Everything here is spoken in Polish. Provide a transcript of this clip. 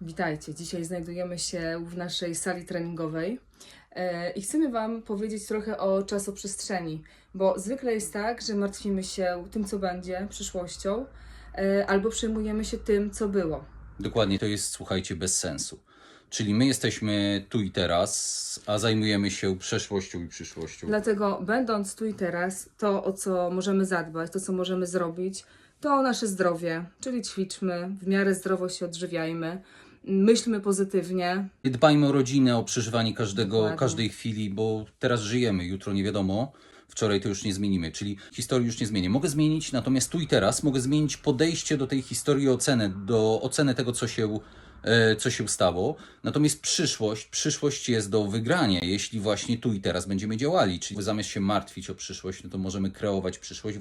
Witajcie. Dzisiaj znajdujemy się w naszej sali treningowej e, i chcemy Wam powiedzieć trochę o czasoprzestrzeni, bo zwykle jest tak, że martwimy się tym, co będzie, przyszłością, e, albo przejmujemy się tym, co było. Dokładnie, to jest, słuchajcie, bez sensu. Czyli my jesteśmy tu i teraz, a zajmujemy się przeszłością i przyszłością. Dlatego, będąc tu i teraz, to o co możemy zadbać, to co możemy zrobić, to o nasze zdrowie, czyli ćwiczmy, w miarę zdrowo się odżywiajmy, myślmy pozytywnie, Dbajmy o rodzinę, o przeżywanie każdego, Dokładnie. każdej chwili, bo teraz żyjemy, jutro nie wiadomo, wczoraj to już nie zmienimy, czyli historii już nie zmienię. Mogę zmienić, natomiast tu i teraz mogę zmienić podejście do tej historii, ocenę, do oceny tego, co się, co się stało. Natomiast przyszłość, przyszłość jest do wygrania, jeśli właśnie tu i teraz będziemy działali, czyli zamiast się martwić o przyszłość, no to możemy kreować przyszłość.